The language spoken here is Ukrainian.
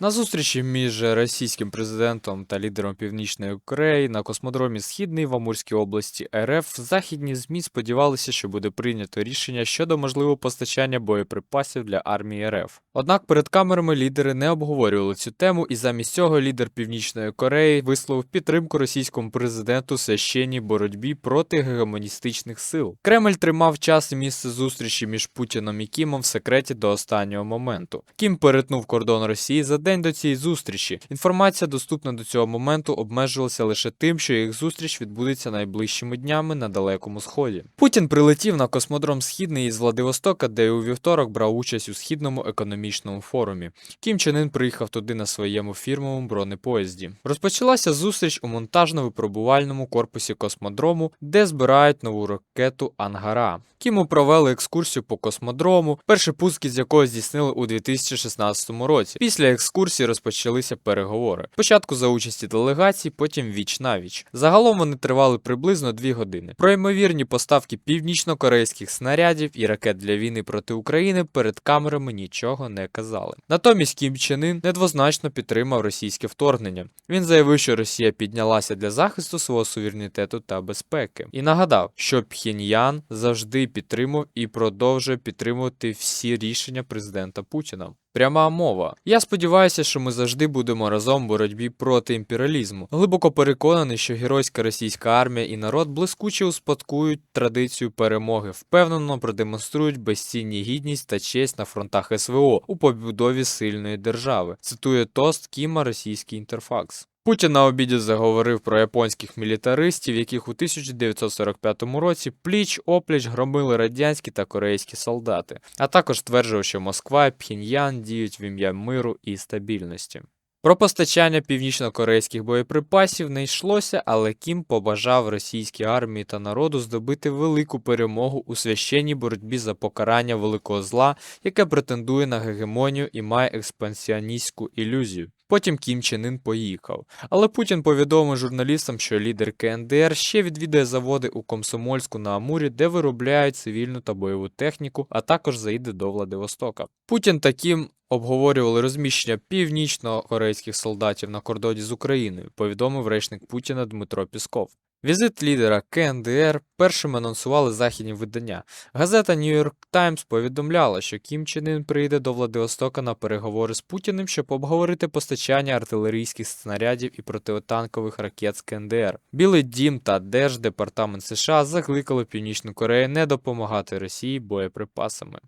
На зустрічі між російським президентом та лідером Північної Кореї на космодромі Східний в Амурській області РФ західні ЗМІ сподівалися, що буде прийнято рішення щодо можливого постачання боєприпасів для армії РФ. Однак перед камерами лідери не обговорювали цю тему, і замість цього лідер Північної Кореї висловив підтримку російському президенту священній боротьбі проти гегемоністичних сил. Кремль тримав час і місце зустрічі між Путіном і Кімом в секреті до останнього моменту. Кім перетнув кордон Росії за день до цієї зустрічі. Інформація, доступна до цього моменту, обмежувалася лише тим, що їх зустріч відбудеться найближчими днями на далекому сході. Путін прилетів на космодром Східний із Владивостока, де у вівторок брав участь у східному економічному форумі. Кім Чен Ін приїхав туди на своєму фірмовому бронепоїзді. Розпочалася зустріч у монтажно-випробувальному корпусі космодрому, де збирають нову ракету Ангара. Кіму провели екскурсію по космодрому, перший пуск із якого здійснили у 2016 році. Після екскурсії розпочалися переговори. Спочатку за участі делегацій, потім віч на віч. Загалом вони тривали приблизно дві години. Про ймовірні поставки північно-корейських снарядів і ракет для війни проти України перед камерами нічого не казали. Натомість Кім Чен Ін недвозначно підтримав російське вторгнення. Він заявив, що Росія піднялася для захисту свого суверенітету та безпеки, і нагадав, що Пхеньян завжди підтримав і продовжує підтримувати всі рішення президента Путіна. Пряма мова. Я сподіваюся, що ми завжди будемо разом в боротьбі проти імперіалізму. Глибоко переконаний, що геройська російська армія і народ блискуче успадкують традицію перемоги, впевнено продемонструють безцінні гідність та честь на фронтах СВО у побудові сильної держави. Цитує тост Кіма російський інтерфакс. Путін на обіді заговорив про японських мілітаристів, яких у 1945 році пліч опліч громили радянські та корейські солдати, а також стверджував, що Москва і Пхеньян діють в ім'я миру і стабільності. Про постачання північно-корейських боєприпасів не йшлося, але Кім побажав російській армії та народу здобити велику перемогу у священній боротьбі за покарання великого зла, яке претендує на гегемонію і має експансіоністську ілюзію. Потім Кім Чен Ін поїхав. Але Путін повідомив журналістам, що лідер КНДР ще відвідає заводи у Комсомольську на Амурі, де виробляють цивільну та бойову техніку, а також заїде до Владивостока. Путін та Кім обговорювали розміщення північно-корейських солдатів на кордоні з Україною, повідомив речник Путіна Дмитро Пісков. Візит лідера КНДР першим анонсували західні видання. Газета New York Times повідомляла, що Кім Чен Ін приїде до Владивостока на переговори з Путіним, щоб обговорити постачання артилерійських снарядів і протитанкових ракет з КНДР. Білий Дім та Держдепартамент США закликали Північну Корею не допомагати Росії боєприпасами.